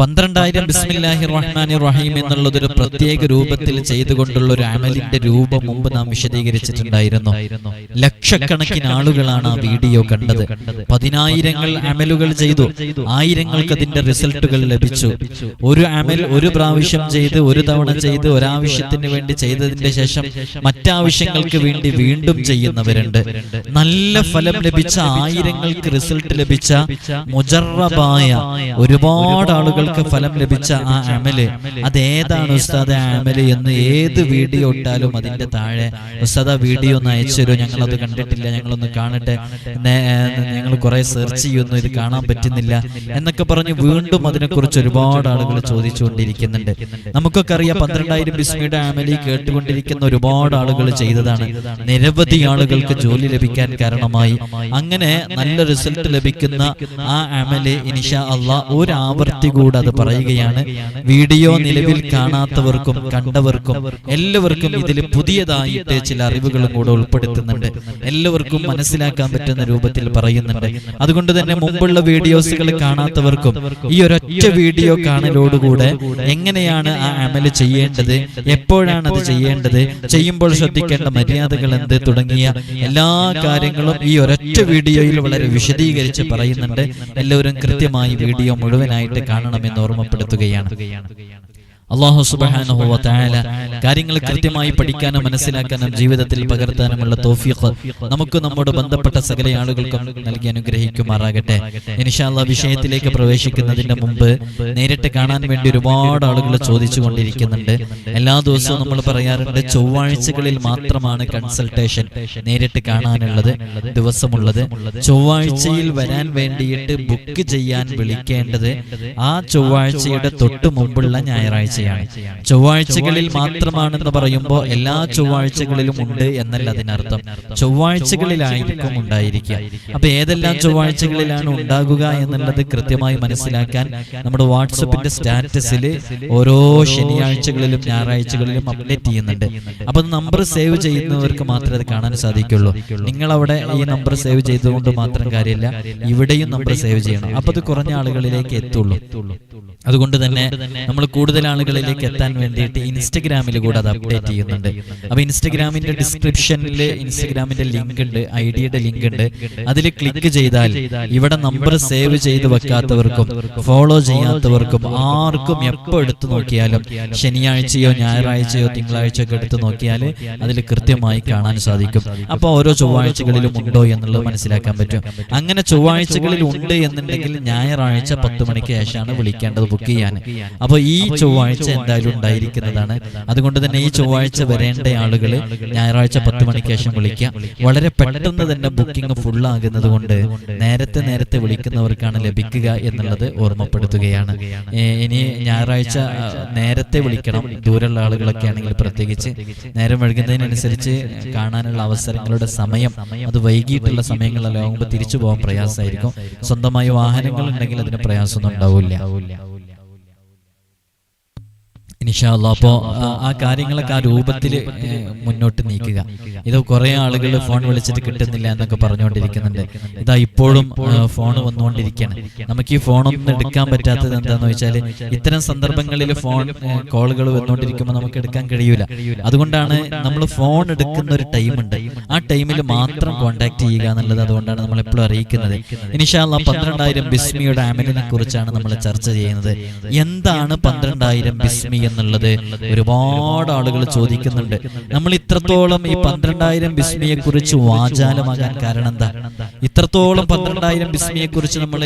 പന്ത്രണ്ടായിരം ബിസ്മില്ലാഹി റഹ്മാനി റഹീം എന്നുള്ളതൊരു പ്രത്യേക രൂപത്തിൽ ചെയ്തുകൊണ്ടുള്ള ഒരു അമലിന്റെ രൂപം മുമ്പ് നാം വിശദീകരിച്ചിട്ടുണ്ടായിരുന്നു. ലക്ഷക്കണക്കിന് ആളുകളാണ് ആ വീഡിയോ കണ്ടത്. പതിനായിരങ്ങൾ അമലുകൾ ചെയ്തു. ആയിരങ്ങൾക്ക് അതിന്റെ റിസൾട്ടുകൾ ലഭിച്ചു. ഒരു അമൽ ഒരു പ്രാവശ്യം ചെയ്ത് ഒരു തവണ ചെയ്ത് ഒരാവശ്യത്തിന് വേണ്ടി ചെയ്തതിന്റെ ശേഷം മറ്റാവശ്യങ്ങൾക്ക് വേണ്ടി വീണ്ടും ചെയ്യുന്നവരുണ്ട്. നല്ല ഫലം ലഭിച്ച ആയിരങ്ങൾക്ക് റിസൾട്ട് ലഭിച്ച മുജറബായ ഒരുപാട് ആളുകൾക്ക് ഫലം ലഭിച്ച ആ അമൽ. അതേതാണ് ഉസ്താദ് അമൽ എന്ന് ഏത് വീഡിയോ ഇട്ടാലും അതിന്റെ താഴെ ഉസ്താദ് വീഡിയോ ഒന്ന് അയച്ചു ഞങ്ങൾ അത് കണ്ടിട്ടില്ല. ഞങ്ങളൊന്ന് കാണട്ടെ. ഞങ്ങൾ കുറെ സെർച്ച് ചെയ്യുന്നു. ഇത് കാണാൻ പറ്റുന്നില്ല എന്നൊക്കെ പറഞ്ഞ് വീണ്ടും അതിനെക്കുറിച്ച് ഒരുപാട് ആളുകൾ ചോദിച്ചുകൊണ്ടിരിക്കുന്നുണ്ട്. നമുക്കൊക്കെ അറിയാം പന്ത്രണ്ടായിരം ബിസ്മിയുടെ അമലി കേട്ടുകൊണ്ടിരിക്കുന്ന ഒരുപാട് ആളുകൾ ചെയ്തതാണ്. നിരവധി ആളുകൾക്ക് ജോലി ലഭിക്കാൻ കാരണമായി. അങ്ങനെ നല്ല റിസൾട്ട് ലഭിക്കുന്ന ആ അമൽ ഇനിഷ അള്ളാ ഒരു ആവർത്തി കൂടെ അത് പറയുകയാണ് വീഡിയോ നിലവിൽ കാണാത്തവർക്കും കണ്ടവർക്കും എല്ലാവർക്കും ഇതിൽ പുതിയതായിട്ട് ചില അറിവുകളും കൂടെ ഉൾപ്പെടുത്തുന്നുണ്ട്. എല്ലാവർക്കും മനസ്സിലാക്കാൻ പറ്റുന്ന രൂപത്തിൽ പറയുന്നുണ്ട്. അതുകൊണ്ട് തന്നെ മുമ്പുള്ള വീഡിയോസുകൾ കാണാത്തവർക്കും ഈ ഒരൊറ്റ വീഡിയോ കാണലോടുകൂടെ എങ്ങനെയാണ് ആ അമൽ ചെയ്യേണ്ടത്? എപ്പോഴാണ് അത് ചെയ്യേണ്ടത്? ചെയ്യുമ്പോൾ ശ്രദ്ധിക്കേണ്ട മര്യാദകൾ എന്ത് തുടങ്ങിയ എല്ലാ കാര്യങ്ങളും ഈ ഒരൊറ്റ വീഡിയോയിൽ വളരെ വിശദീകരിച്ച് പറയുന്നുണ്ട്. എല്ലാവരും കൃത്യമായി വീഡിയോ മുഴുവനായിട്ട് കാണണമെന്ന് ഓർമ്മപ്പെടുത്തുകയാണ് അള്ളാഹു സുബാനുഹുവ തായാല കാര്യങ്ങൾ കൃത്യമായി പഠിക്കാനും മനസ്സിലാക്കാനും ജീവിതത്തിൽ പകർത്താനുമുള്ള തോഫീഖ് നമുക്ക് നമ്മോട് ബന്ധപ്പെട്ട സകല ആളുകൾക്കും നൽകി അനുഗ്രഹിക്കുമാറാകട്ടെ. ഇനിഷാല്ല വിഷയത്തിലേക്ക് പ്രവേശിക്കുന്നതിന് മുമ്പ് നേരിട്ട് കാണാൻ വേണ്ടി ഒരുപാട് ആളുകൾ ചോദിച്ചു കൊണ്ടിരിക്കുന്നുണ്ട് എല്ലാ ദിവസവും നമ്മൾ പറയാറുണ്ട് ചൊവ്വാഴ്ചകളിൽ മാത്രമാണ് കൺസൾട്ടേഷൻ നേരിട്ട് കാണാനുള്ളത് ദിവസമുള്ളത്. ചൊവ്വാഴ്ചയിൽ വരാൻ വേണ്ടിയിട്ട് ബുക്ക് ചെയ്യാൻ വിളിക്കേണ്ടത് ആ ചൊവ്വാഴ്ചയുടെ തൊട്ട് മുമ്പുള്ള ഞായറാഴ്ച. ചൊവ്വാഴ്ചയാണ് ചൊവ്വാഴ്ചകളിൽ മാത്രമാണെന്ന് പറയുമ്പോൾ എല്ലാ ചൊവ്വാഴ്ചകളിലും ഉണ്ട് എന്നല്ല അതിനർത്ഥം. ചൊവ്വാഴ്ചകളിലായിരിക്കും ഉണ്ടായിരിക്കുക. അപ്പൊ ഏതെല്ലാം ചൊവ്വാഴ്ചകളിലാണ് ഉണ്ടാകുക എന്നുള്ളത് കൃത്യമായി മനസ്സിലാക്കാൻ നമ്മുടെ വാട്സപ്പിന്റെ സ്റ്റാറ്റസിൽ ഓരോ ശനിയാഴ്ചകളിലും ഞായറാഴ്ചകളിലും അപ്ഡേറ്റ് ചെയ്യുന്നുണ്ട്. അപ്പൊ നമ്പർ സേവ് ചെയ്യുന്നവർക്ക് മാത്രമേ അത് കാണാൻ സാധിക്കുള്ളൂ. നിങ്ങൾ അവിടെ ഈ നമ്പർ സേവ് ചെയ്തുകൊണ്ട് മാത്രം കാര്യമില്ല. ഇവിടെയും നമ്പർ സേവ് ചെയ്യണം. അപ്പൊ അത് കുറഞ്ഞ ആളുകളിലേക്ക് എത്തുള്ളൂ. അതുകൊണ്ട് തന്നെ നമ്മൾ കൂടുതൽ ആളുകളിലേക്ക് എത്താൻ വേണ്ടിയിട്ട് ഇൻസ്റ്റഗ്രാമിൽ കൂടെ അത് അപ്ഡേറ്റ് ചെയ്യുന്നുണ്ട്. അപ്പൊ ഇൻസ്റ്റഗ്രാമിന്റെ ഡിസ്ക്രിപ്ഷനിൽ ഇൻസ്റ്റഗ്രാമിന്റെ ലിങ്ക് ഉണ്ട് ഐ ലിങ്ക് ഉണ്ട് അതിൽ ക്ലിക്ക് ചെയ്താൽ ഇവിടെ നമ്പർ സേവ് ചെയ്ത് വെക്കാത്തവർക്കും ഫോളോ ചെയ്യാത്തവർക്കും ആർക്കും എപ്പോ എടുത്തു നോക്കിയാലും ശനിയാഴ്ചയോ ഞായറാഴ്ചയോ തിങ്കളാഴ്ചയോ ഒക്കെ എടുത്തു നോക്കിയാൽ അതിൽ കൃത്യമായി കാണാൻ സാധിക്കും. അപ്പോൾ ഓരോ ചൊവ്വാഴ്ചകളിലും ഉണ്ടോ എന്നുള്ളത് മനസ്സിലാക്കാൻ പറ്റും. അങ്ങനെ ചൊവ്വാഴ്ചകളിൽ ഉണ്ട് എന്നുണ്ടെങ്കിൽ ഞായറാഴ്ച പത്ത് മണിക്ക് ശേഷമാണ് വിളിക്കേണ്ടത് ബുക്ക് ചെയ്യാൻ. അപ്പോൾ ഈ ചൊവ്വാഴ്ച എന്തായാലും ഉണ്ടായിരിക്കുന്നതാണ്. അതുകൊണ്ട് തന്നെ ഈ ചൊവ്വാഴ്ച വരേണ്ട ആളുകൾ ഞായറാഴ്ച പത്ത് മണിക്ക് ശേഷം വിളിക്കാം. വളരെ പെട്ടെന്ന് തന്നെ ബുക്കിംഗ് ഫുൾ ആകുന്നത് കൊണ്ട് നേരത്തെ നേരത്തെ വിളിക്കുന്നവർക്കാണ് ലഭിക്കുക എന്നുള്ളത് ഓർമ്മപ്പെടുത്തുകയാണ്. ഇനി ഞായറാഴ്ച നേരത്തെ വിളിക്കണം. ദൂരമുള്ള ആളുകളൊക്കെ ആണെങ്കിൽ പ്രത്യേകിച്ച് നേരം വൈകുന്നതിനനുസരിച്ച് കാണാനുള്ള അവസരങ്ങളുടെ സമയം അത് വൈകിട്ടുള്ള സമയങ്ങളിലാകുമ്പോൾ തിരിച്ചു പോകാൻ പ്രയാസമായിരിക്കും. സ്വന്തമായി വാഹനങ്ങൾ ഉണ്ടെങ്കിൽ അതിന് പ്രയാസമൊന്നും ഉണ്ടാവില്ല. ഇനിഷാല്ല അപ്പോൾ ആ കാര്യങ്ങളൊക്കെ ആ രൂപത്തിൽ മുന്നോട്ട് നീക്കുക. ഇത് കുറേ ആളുകൾ ഫോൺ വിളിച്ചിട്ട് കിട്ടുന്നില്ല എന്നൊക്കെ പറഞ്ഞുകൊണ്ടിരിക്കുന്നുണ്ട്. ഇതാ ഇപ്പോഴും ഫോൺ വന്നുകൊണ്ടിരിക്കുകയാണ്. നമുക്ക് ഈ ഫോണൊന്നും എടുക്കാൻ പറ്റാത്തത് എന്താന്ന് വെച്ചാൽ ഇത്തരം സന്ദർഭങ്ങളിൽ ഫോൺ കോളുകൾ വന്നുകൊണ്ടിരിക്കുമ്പോൾ നമുക്ക് എടുക്കാൻ കഴിയൂല. അതുകൊണ്ടാണ് നമ്മൾ ഫോൺ എടുക്കുന്ന ഒരു ടൈമുണ്ട്. ആ ടൈമിൽ മാത്രം കോൺടാക്ട് ചെയ്യുക എന്നുള്ളത് അതുകൊണ്ടാണ് നമ്മൾ എപ്പോഴും അറിയിക്കുന്നത്. ഇനിഷാല്ല പന്ത്രണ്ടായിരം ബിസ്മിയുടെ ആമലിനെ കുറിച്ചാണ് നമ്മൾ ചർച്ച ചെയ്യുന്നത്. എന്താണ് പന്ത്രണ്ടായിരം ബിസ്മി എന്നുള്ളത് ഒരുപാട് ആളുകൾ ചോദിക്കുന്നുണ്ട്. നമ്മൾ ഇത്രത്തോളം ഈ പന്ത്രണ്ടായിരം ബിസ്മിയെ കുറിച്ച് വാചാലമാകാൻ കാരണം എന്താ? ഇത്രത്തോളം പന്ത്രണ്ടായിരം ബിസ്മിയെ കുറിച്ച് നമ്മൾ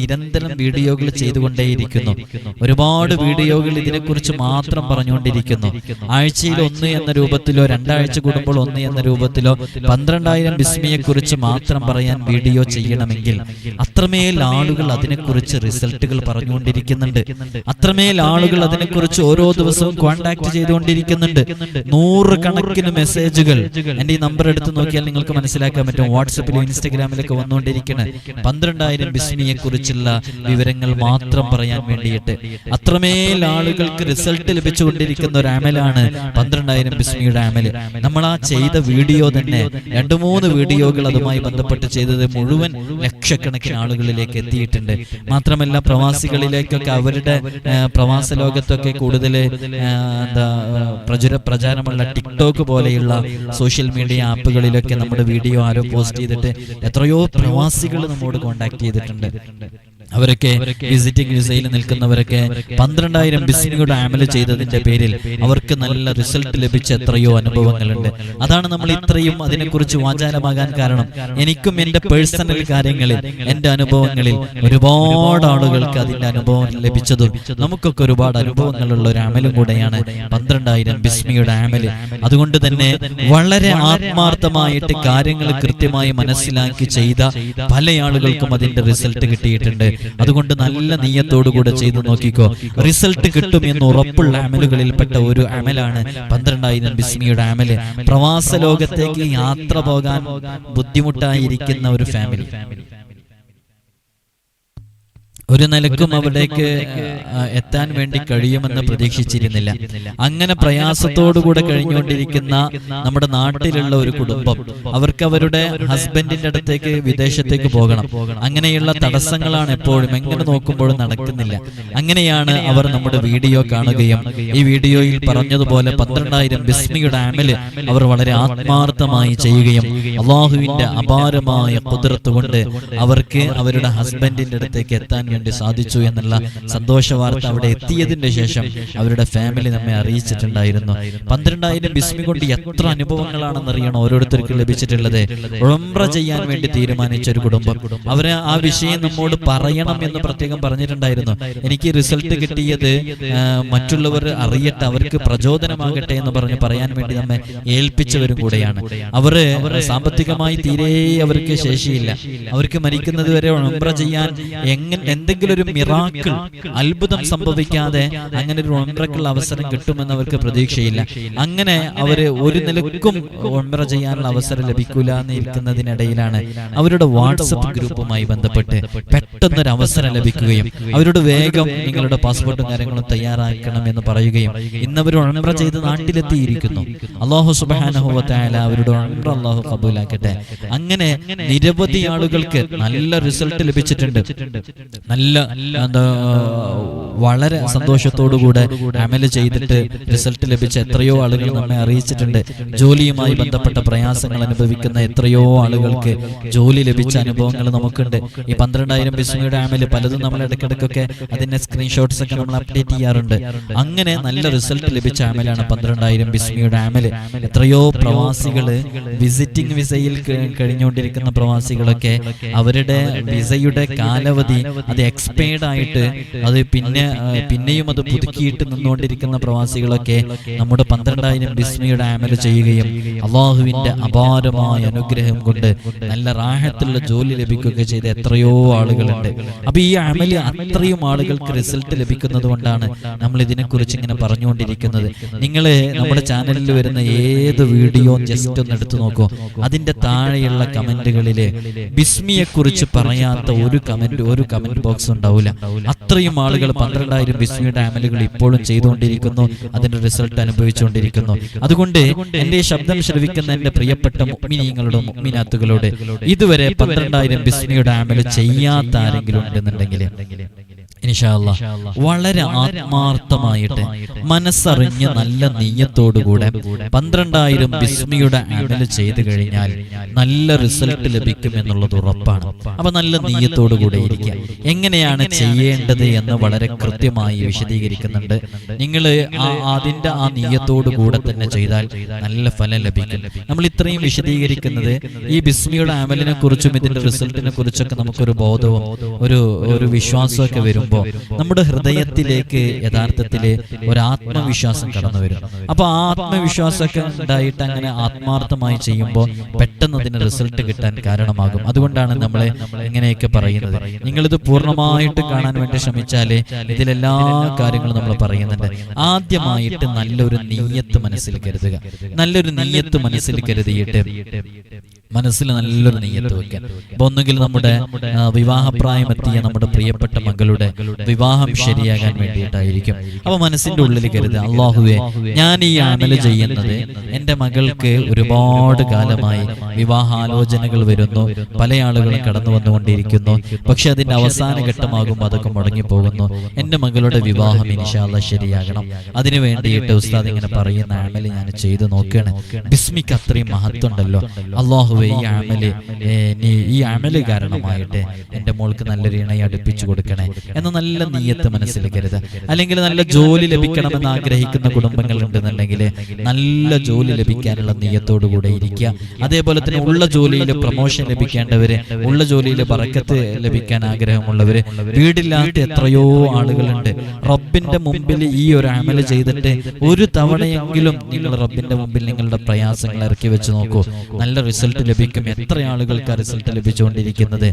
നിരന്തരം വീഡിയോകൾ ചെയ്തുകൊണ്ടേയിരിക്കുന്നു. ഒരുപാട് വീഡിയോകൾ ഇതിനെക്കുറിച്ച് മാത്രം പറഞ്ഞുകൊണ്ടിരിക്കുന്നു. ആഴ്ചയിൽ ഒന്ന് എന്ന രൂപത്തിലോ രണ്ടാഴ്ച കൂടുമ്പോൾ ഒന്ന് എന്ന രൂപത്തിലോ പന്ത്രണ്ടായിരം ബിസ്മിയെ കുറിച്ച് മാത്രം പറയാൻ വീഡിയോ ചെയ്യണമെങ്കിൽ അത്രമേൽ ആളുകൾ അതിനെക്കുറിച്ച് റിസൾട്ടുകൾ പറഞ്ഞുകൊണ്ടിരിക്കുന്നുണ്ട്. അത്രമേൽ ആളുകൾ അതിനെക്കുറിച്ച് ഓരോ ഓരോ ദിവസവും കോൺടാക്ട് ചെയ്തുകൊണ്ടിരിക്കുന്നുണ്ട്. നൂറ് കണക്കിന് മെസ്സേജുകൾ എന്റെ ഈ നമ്പർ എടുത്ത് നോക്കിയാൽ നിങ്ങൾക്ക് മനസ്സിലാക്കാൻ പറ്റും വാട്സപ്പിലും ഇൻസ്റ്റഗ്രാമിലൊക്കെ വന്നുകൊണ്ടിരിക്കുന്നത് പന്ത്രണ്ടായിരം ബിസ്മിയെ കുറിച്ചുള്ള വിവരങ്ങൾ മാത്രം പറയാൻ വേണ്ടിയിട്ട് അത്രമേൽ ആളുകൾക്ക് റിസൾട്ട് ലഭിച്ചുകൊണ്ടിരിക്കുന്ന ഒരു അമലാണ് പന്ത്രണ്ടായിരം ബിസ്മിയുടെ അമൽ. നമ്മൾ ആ ചെയ്ത വീഡിയോ തന്നെ രണ്ടു മൂന്ന് വീഡിയോകൾ അതുമായി ബന്ധപ്പെട്ട് ചെയ്തത് മുഴുവൻ ലക്ഷക്കണക്കിന് ആളുകളിലേക്ക് എത്തിയിട്ടുണ്ട്. മാത്രമല്ല പ്രവാസികളിലേക്കൊക്കെ അവരുടെ പ്രവാസ ലോകത്തൊക്കെ കൂടുതൽ എന്താ പ്രചുര പ്രചാരമുള്ള ടിക്ടോക്ക് പോലെയുള്ള സോഷ്യൽ മീഡിയ ആപ്പുകളിലൊക്കെ നമ്മുടെ വീഡിയോ ആരോ പോസ്റ്റ് ചെയ്തിട്ട് എത്രയോ പ്രവാസികൾ നമ്മോട് കോണ്ടാക്ട് ചെയ്തിട്ടുണ്ട്. അവരൊക്കെ വിസിറ്റിംഗ് വിസയിൽ നിൽക്കുന്നവരൊക്കെ പന്ത്രണ്ടായിരം ബിസിനിയുടെ ആമല ചെയ്തതിന്റെ പേരിൽ അവർക്ക് നല്ല റിസൾട്ട് ലഭിച്ച എത്രയോ അനുഭവങ്ങളുണ്ട്. അതാണ് നമ്മൾ ഇത്രയും അതിനെക്കുറിച്ച് വാചാലമാകാൻ കാരണം. എനിക്കും എന്റെ പേഴ്സണൽ കാര്യങ്ങളിൽ എന്റെ അനുഭവങ്ങളിൽ ഒരുപാട് ആളുകൾക്ക് അതിന്റെ അനുഭവം ലഭിച്ചതും നമുക്കൊക്കെ ഒരുപാട് അനുഭവങ്ങളുള്ള ഒരു അമലും കൂടെയാണ് പന്ത്രണ്ടായിരം ബിസ്മിയുടെ ആമൽ. അതുകൊണ്ട് തന്നെ വളരെ ആത്മാർത്ഥമായിട്ട് കാര്യങ്ങൾ കൃത്യമായി മനസ്സിലാക്കി ചെയ്ത പല ആളുകൾക്കും അതിന്റെ റിസൾട്ട് കിട്ടിയിട്ടുണ്ട്. അതുകൊണ്ട് നല്ല നീയത്തോടുകൂടെ ചെയ്തു നോക്കിക്കോ. റിസൾട്ട് കിട്ടും എന്ന് ഉറപ്പുള്ള അമലുകളിൽപ്പെട്ട ഒരു അമലാണ് പന്ത്രണ്ടായിരം ബിസ്മിയുടെ അമൽ. പ്രവാസ ലോകത്തേക്ക് യാത്ര പോകാൻ ബുദ്ധിമുട്ടായിരിക്കുന്ന ഒരു ഫാമിലി ഒരു നിലക്കും അവിടേക്ക് എത്താൻ വേണ്ടി കഴിയുമെന്ന് പ്രതീക്ഷിച്ചിരുന്നില്ല. അങ്ങനെ പ്രയാസത്തോടുകൂടെ കഴിഞ്ഞുകൊണ്ടിരിക്കുന്ന നമ്മുടെ നാട്ടിലുള്ള ഒരു കുടുംബം. അവർക്ക് അവരുടെ ഹസ്ബൻഡിന്റെ അടുത്തേക്ക് വിദേശത്തേക്ക് പോകണം. അങ്ങനെയുള്ള തടസ്സങ്ങളാണ് എപ്പോഴും എങ്ങനെ നോക്കുമ്പോഴും നടക്കുന്നില്ല. അങ്ങനെയാണ് അവർ നമ്മുടെ വീഡിയോ കാണുകയും ഈ വീഡിയോയിൽ പറഞ്ഞതുപോലെ പന്ത്രണ്ടായിരം ബിസ്മിയുടെ ആമൽ അവർ വളരെ ആത്മാർത്ഥമായി ചെയ്യുകയും അള്ളാഹുവിന്റെ അപാരമായ കുതിർത്തുകൊണ്ട് അവർക്ക് അവരുടെ ഹസ്ബൻഡിന്റെ അടുത്തേക്ക് എത്താൻ വേണ്ടി സാധിച്ചു എന്നുള്ള സന്തോഷ വാർത്ത അവിടെ എത്തിയതിന്റെ ശേഷം അവരുടെ ഫാമിലി നമ്മെ അറിയിച്ചിട്ടുണ്ടായിരുന്നു. പന്ത്രണ്ടായിരം ബിസ്മി കൊണ്ട് എത്ര അനുഭവങ്ങളാണെന്ന് അറിയണം ഓരോരുത്തർക്കും ലഭിച്ചിട്ടുള്ളത്. ഉഴമ്ര ചെയ്യാൻ വേണ്ടി തീരുമാനിച്ച ഒരു കുടുംബം. അവരെ ആ വിഷയം നമ്മോട് പറയണം എന്ന് പ്രത്യേകം പറഞ്ഞിട്ടുണ്ടായിരുന്നു. എനിക്ക് റിസൾട്ട് കിട്ടിയത് മറ്റുള്ളവർ അറിയട്ടെ അവർക്ക് പ്രചോദനമാകട്ടെ എന്ന് പറഞ്ഞ് പറയാൻ വേണ്ടി നമ്മെ ഏൽപ്പിച്ചവരും കൂടെയാണ്. അവർ സാമ്പത്തികമായി തീരെ അവർക്ക് ശേഷിയില്ല. അവർക്ക് മരിക്കുന്നത് വരെ ഉംറ ചെയ്യാൻ എങ്ങനെ എന്തെങ്കിലും ഒരു മിറാക്കിൾ അത്ഭുതം സംഭവിക്കാതെ അങ്ങനെ ഒരു ഉംറക്കുള്ള അവസരം കിട്ടുമെന്ന് അവർക്ക് പ്രതീക്ഷയില്ല. അങ്ങനെ അവർ ഒരു നിലക്കും ഉംറ ചെയ്യാനുള്ള അവസരം ലഭിക്കൂല എന്ന് ഇരിക്കുന്നതിനിടയിലാണ് അവരുടെ വാട്സപ്പ് ഗ്രൂപ്പുമായി ബന്ധപ്പെട്ട് പെട്ടെന്നൊരു അവസരം ലഭിക്കുകയും അവരോട് വേഗം നിങ്ങളുടെ പാസ്പോർട്ടും കാര്യങ്ങളും തയ്യാറാക്കണം എന്ന് പറയുകയും ഇന്ന് അവർ ഉംറ ചെയ്ത് നാട്ടിലെത്തിയിരിക്കുന്നു അള്ളാഹു സുബാനഹുവത്തായ അവരുടെ ഉംറ അള്ളാഹു കബൂലാക്കട്ടെ. അങ്ങനെ നിരവധി ആളുകൾക്ക് നല്ല റിസൾട്ട് ലഭിച്ചിട്ടുണ്ട്. നല്ല എന്താ വളരെ സന്തോഷത്തോടുകൂടെ അമൽ ചെയ്തിട്ട് റിസൾട്ട് ലഭിച്ച എത്രയോ ആളുകൾ നമ്മെ അറിയിച്ചിട്ടുണ്ട്. ജോലിയുമായി ബന്ധപ്പെട്ട പ്രയാസങ്ങൾ അനുഭവിക്കുന്ന എത്രയോ ആളുകൾക്ക് ജോലി ലഭിച്ച അനുഭവങ്ങൾ നമുക്കുണ്ട്. ഈ പന്ത്രണ്ടായിരം ബിസ്മിയുടെ ആമൽ പലതും നമ്മൾ ഇടയ്ക്കിടയ്ക്കൊക്കെ അതിന്റെ സ്ക്രീൻഷോട്ട്സ് ഒക്കെ നമ്മൾ അപ്ഡേറ്റ് ചെയ്യാറുണ്ട്. അങ്ങനെ നല്ല റിസൾട്ട് ലഭിച്ച അമലാണ് പന്ത്രണ്ടായിരം ബിസ്മിയുടെ ആമൽ എത്രയോ പ്രവാസികൾ വിസിറ്റിംഗ് വിസയിൽ കഴിഞ്ഞുകൊണ്ടിരിക്കുന്ന പ്രവാസികളൊക്കെ അവരുടെ വിസയുടെ കാലാവധി അത് എക്സ്പയർഡ് ആയിട്ട് അത് പിന്നെ പിന്നെയും അത് പുതുക്കിയിട്ട് നിന്നുകൊണ്ടിരിക്കുന്ന പ്രവാസികളൊക്കെ നമ്മുടെ പന്ത്രണ്ടായിരം ബിസ്മിയുടെ ആമൽ ചെയ്യുകയും അള്ളാഹുവിന്റെ അപാരമായ അനുഗ്രഹം കൊണ്ട് നല്ല റാഹത്തിലുള്ള ജോലി ലഭിക്കുകയും ചെയ്ത എത്രയോ ആളുകളുണ്ട്. അപ്പൊ ഈ അമൽ അത്രയും ആളുകൾക്ക് റിസൾട്ട് ലഭിക്കുന്നത് കൊണ്ടാണ് നമ്മൾ ഇതിനെക്കുറിച്ച് ഇങ്ങനെ പറഞ്ഞുകൊണ്ടിരിക്കുന്നത്. നിങ്ങൾ നമ്മുടെ ചാനലിൽ വരുന്ന ഏത് വീഡിയോ ജസ്റ്റ് ഒന്ന് എടുത്തു നോക്കൂ. അതിന്റെ താഴെയുള്ള കമന്റുകളിൽ ബിസ്മിയെ കുറിച്ച് പറയാത്ത ഒരു കമന്റ് ഒരു കമന്റ് ബോക്സ് ഉണ്ടാവില്ല അത്രയും ആളുകൾ പന്ത്രണ്ടായിരം ബിസ്മിയുടെ ഡാമലുകൾ ഇപ്പോഴും ചെയ്തുകൊണ്ടിരിക്കുന്നു. അതിന്റെ റിസൾട്ട് അനുഭവിച്ചുകൊണ്ടിരിക്കുന്നു. അതുകൊണ്ട് എന്റെ ശബ്ദം ശ്രവിക്കുന്ന എന്റെ പ്രിയപ്പെട്ട മുഗ്മിനീങ്ങളുടെ മുഗ്മിനാത്തുകളോട് ഇതുവരെ പന്ത്രണ്ടായിരം ബിസ്മിയുടെ അമൽ ചെയ്യാത്ത ആരെങ്കിലും ഉണ്ടെന്നുണ്ടെങ്കിൽ വളരെ ആത്മാർത്ഥമായിട്ട് മനസ്സറിഞ്ഞ് നല്ല നീയത്തോടുകൂടെ പന്ത്രണ്ടായിരം ബിസ്മിയുടെ അമൽ ചെയ്തു കഴിഞ്ഞാൽ നല്ല റിസൾട്ട് ലഭിക്കും എന്നുള്ളത് ഉറപ്പാണ്. അപ്പൊ നല്ല നീയത്തോടുകൂടെ ഇരിക്കുക. എങ്ങനെയാണ് ചെയ്യേണ്ടത് എന്ന് വളരെ കൃത്യമായി വിശദീകരിക്കുന്നുണ്ട്. നിങ്ങൾ ആ അതിന്റെ ആ നീയത്തോടു കൂടെ തന്നെ ചെയ്താൽ നല്ല ഫലം ലഭിക്കും. നമ്മൾ ഇത്രയും വിശദീകരിക്കുന്നത് ഈ ബിസ്മിയുടെ അമലിനെ കുറിച്ചും ഇതിന്റെ റിസൾട്ടിനെ കുറിച്ചൊക്കെ നമുക്കൊരു ബോധവും ഒരു ഒരു വിശ്വാസമൊക്കെ വരുമ്പോൾ വരുമ്പോൾ നമ്മുടെ ഹൃദയത്തിലേക്ക് യഥാർത്ഥത്തിൽ ഒരു ആത്മവിശ്വാസം കടന്നു വരും. അപ്പൊ ആ ആത്മവിശ്വാസമൊക്കെ ഉണ്ടായിട്ട് അങ്ങനെ ആത്മാർത്ഥമായി ചെയ്യുമ്പോൾ പെട്ടെന്ന് അതിന് റിസൾട്ട് കിട്ടാൻ കാരണമാകും. അതുകൊണ്ടാണ് നമ്മളെ ഇങ്ങനെയൊക്കെ പറയുന്നത്. നിങ്ങളിത് പൂർണമായിട്ട് കാണാൻ വേണ്ടി ശ്രമിച്ചാലേ ഇതിലെല്ലാ കാര്യങ്ങളും നമ്മൾ പറയുന്നുണ്ട്. ആദ്യമായിട്ട് നല്ലൊരു നീയത്ത് മനസ്സിൽ കരുതുക. നല്ലൊരു നീയത്ത് മനസ്സിൽ കരുതിയിട്ട് മനസ്സിൽ നല്ലൊരു നെയ്യത്ത് വെക്കാൻ. അപ്പൊ ഒന്നുകിൽ നമ്മുടെ വിവാഹപ്രായം എത്തിയ നമ്മുടെ പ്രിയപ്പെട്ട മകളുടെ വിവാഹം ശരിയാകാൻ വേണ്ടിയിട്ടായിരിക്കും. അപ്പൊ മനസ്സിന്റെ ഉള്ളിൽ കരുത് അള്ളാഹുവെ ഞാൻ ഈ അമൽ ചെയ്യുന്നത് എന്റെ മകൾക്ക് ഒരുപാട് കാലമായി വിവാഹാലോചനകൾ വരുന്നു പല ആളുകളും കടന്നു വന്നുകൊണ്ടിരിക്കുന്നു. പക്ഷെ അതിന്റെ അവസാന ഘട്ടമാകുമ്പോൾ അതൊക്കെ മുടങ്ങിപ്പോകുന്നു എന്റെ മകളുടെ വിവാഹം ഇൻഷാല്ല ശരിയാകണം. അതിനു വേണ്ടിയിട്ട് ഉസ്താദ് ഇങ്ങനെ പറയുന്ന അമൽ ഞാൻ ചെയ്തു നോക്കുകയാണ്. ബിസ്മിക്ക് അത്രയും മഹത്വം ഉണ്ടല്ലോ. ഈ അമൽ നീ ഈ അമൽ കാരണമായിട്ട് എന്റെ മോൾക്ക് നല്ലൊരു ഇണയെ അടുപ്പിച്ചു കൊടുക്കണേ എന്ന് നല്ല നീയത്ത് മനസ്സിൽ കരുത് അല്ലെങ്കിൽ നല്ല ജോലി ലഭിക്കണമെന്ന് ആഗ്രഹിക്കുന്ന കുടുംബങ്ങൾ ഉണ്ടെന്നുണ്ടെങ്കിൽ നല്ല ജോലി ലഭിക്കാനുള്ള നീയത്തോടു കൂടെ ഇരിക്കുക. അതേപോലെ തന്നെ ഉള്ള ജോലിയിൽ പ്രൊമോഷൻ ലഭിക്കേണ്ടവര് ഉള്ള ജോലിയിൽ പറക്കത്ത് ലഭിക്കാൻ ആഗ്രഹമുള്ളവര് വീടില്ലാത്ത എത്രയോ ആളുകളുണ്ട്. റബ്ബിന്റെ മുമ്പിൽ ഈ ഒരു അമൽ ചെയ്തിട്ട് ഒരു തവണയെങ്കിലും നിങ്ങൾ റബ്ബിന്റെ മുമ്പിൽ നിങ്ങളുടെ പ്രയാസങ്ങൾ ഇറക്കി വെച്ച് നോക്കൂ. നല്ല റിസൾട്ട് ലഭിക്കും. എത്ര ആളുകൾക്ക് റിസൾട്ട് ലഭിച്ചുകൊണ്ടിരിക്കുന്നത്?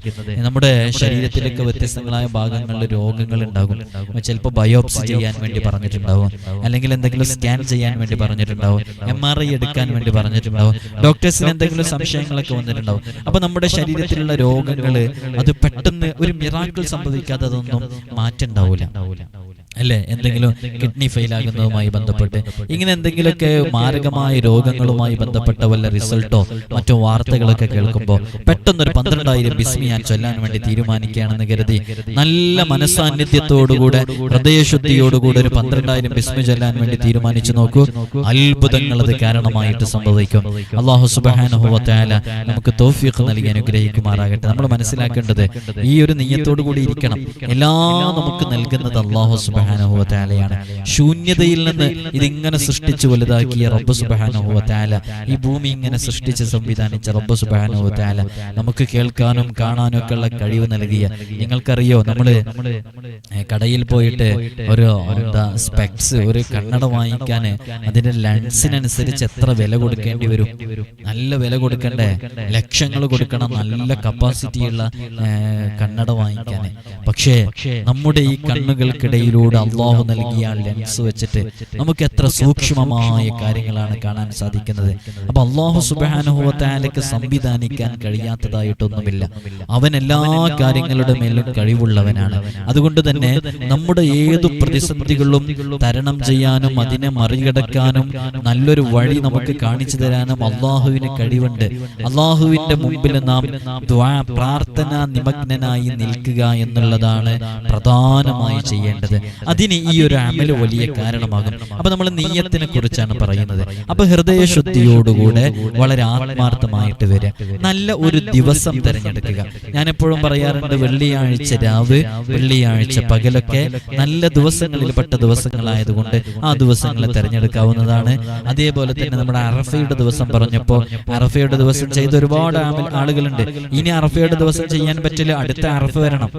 നമ്മുടെ ശരീരത്തിലൊക്കെ വ്യത്യസ്തങ്ങളായ ഭാഗങ്ങളിൽ രോഗങ്ങൾ ഉണ്ടാകും ചിലപ്പോൾ ബയോപ്സി ചെയ്യാൻ വേണ്ടി പറഞ്ഞിട്ടുണ്ടാവും. അല്ലെങ്കിൽ എന്തെങ്കിലും സ്കാൻ ചെയ്യാൻ വേണ്ടി പറഞ്ഞിട്ടുണ്ടാവും. എം ആർ ഐ എടുക്കാൻ വേണ്ടി പറഞ്ഞിട്ടുണ്ടാവും. ഡോക്ടേഴ്സിന് എന്തെങ്കിലും സംശയങ്ങളൊക്കെ വന്നിട്ടുണ്ടാവും. അപ്പൊ നമ്മുടെ ശരീരത്തിലുള്ള രോഗങ്ങൾ അത് പെട്ടെന്ന് ഒരു മിറാക്കിൾ സംഭവിക്കാത്തതൊന്നും അതൊന്നും മാറ്റുണ്ടാവില്ല അല്ലേ? എന്തെങ്കിലും കിഡ്നി ഫെയിൽ ആകുന്നതുമായി ബന്ധപ്പെട്ട് ഇങ്ങനെ എന്തെങ്കിലുമൊക്കെ മാരകമായ രോഗങ്ങളുമായി ബന്ധപ്പെട്ട വല്ല റിസൾട്ടോ മറ്റോ വാർത്തകളൊക്കെ കേൾക്കുമ്പോൾ പെട്ടെന്നൊരു പന്ത്രണ്ടായിരം ബിസ്മി ഞാൻ ചൊല്ലാൻ വേണ്ടി തീരുമാനിക്കുകയാണെന്ന് കരുതി നല്ല മനസാന്നിധ്യത്തോടുകൂടെ ഹൃദയശുദ്ധിയോടുകൂടെ ഒരു പന്ത്രണ്ടായിരം ബിസ്മി ചൊല്ലാൻ വേണ്ടി തീരുമാനിച്ചു നോക്കൂ. അത്ഭുതങ്ങൾ അത് കാരണമായിട്ട് സംഭവിക്കും. അള്ളാഹു സുബാനുഭവത്തായ നമുക്ക് തോഫിയൊക്കെ നൽകി അനുഗ്രഹിക്കുമാറാകട്ടെ. നമ്മൾ മനസ്സിലാക്കേണ്ടത് ഈ ഒരു നെയ്യത്തോടു കൂടി ഇരിക്കണം. എല്ലാം നമുക്ക് നൽകുന്നത് അള്ളാഹു സുബാനുഭവത്താലയാണ് ശൂന്യതയിൽ നിന്ന് ഇതിങ്ങനെ സൃഷ്ടിച്ച് വലുതാക്കിയ റബ്ബ് സുബാനുഭവത്താല ഈ ഭൂമി ഇങ്ങനെ സൃഷ്ടിച്ച് സംവിധാനിച്ച റബ്ബ് സുബാനുഭവത്താല നമുക്ക് കേൾക്കാനും കാണാനും ഒക്കെ ഉള്ള കഴിവ് നൽകിയ നിങ്ങൾക്കറിയോ നമ്മൾ കടയിൽ പോയിട്ട് ഒരു എന്താ സ്പെക്സ് ഒരു കണ്ണട വാങ്ങിക്കാൻ അതിന്റെ ലെൻസിനനുസരിച്ച് എത്ര വില കൊടുക്കേണ്ടി വരും? നല്ല വില കൊടുക്കണ്ടേ? ലക്ഷങ്ങൾ കൊടുക്കണം നല്ല കപ്പാസിറ്റിയുള്ള കണ്ണട വാങ്ങിക്കാൻ. പക്ഷേ നമ്മുടെ ഈ കണ്ണുകൾക്കിടയിലൂടെ അള്ളാഹു നൽകിയ ലെൻസ് വെച്ചിട്ട് നമുക്ക് എത്ര സൂക്ഷ്മമായ കാര്യങ്ങളാണ് കാണാൻ സാധിക്കുന്നത്. അപ്പൊ അള്ളാഹു സുബാനുഭവത്താലേക്ക് സംവിധാനിക്കാൻ കഴിയാത്തതായിട്ടൊന്നുമില്ല. അവൻ എല്ലാ കാര്യങ്ങളുടെ മേലും കഴിവുള്ളവനാണ്. അതുകൊണ്ട് തന്നെ നമ്മുടെ ഏതു പ്രതിസന്ധികളും തരണം ചെയ്യാനും അതിനെ മറികടക്കാനും നല്ലൊരു വഴി നമുക്ക് കാണിച്ചു തരാനും അള്ളാഹുവിന് കഴിവുണ്ട്. അള്ളാഹുവിന്റെ മുമ്പിൽ നാം പ്രാർത്ഥന നിമഗ്നനായി നിൽക്കുക എന്നുള്ളതാണ് പ്രധാനമായി ചെയ്യേണ്ടത്. അതിന് ഈ ഒരു അമൽ വലിയ കാരണമാകും. അപ്പൊ നമ്മൾ നീയത്തിനെ കുറിച്ചാണ് പറയുന്നത്. അപ്പൊ ഹൃദയശുദ്ധിയോടുകൂടെ വളരെ ആത്മാർത്ഥമായിട്ട് വരിക. നല്ല ഒരു ദിവസം തിരഞ്ഞെടുക്കുക. ഞാൻ എപ്പോഴും പറയാറുണ്ട് വെള്ളിയാഴ്ച രാവ് വെള്ളിയാഴ്ച പകലൊക്കെ നല്ല ദിവസങ്ങളിൽ പെട്ട ദിവസങ്ങളായതുകൊണ്ട് ആ ദിവസങ്ങളെ തിരഞ്ഞെടുക്കാവുന്നതാണ്. അതേപോലെ തന്നെ നമ്മുടെ അറഫയുടെ ദിവസം പറഞ്ഞപ്പോൾ അറഫയുടെ ദിവസം ചെയ്ത ഒരുപാട് ആളുകളുണ്ട്. ഇനി അറഫയുടെ ദിവസം ചെയ്യാൻ പറ്റില്ല. അടുത്ത അറഫ വരണം.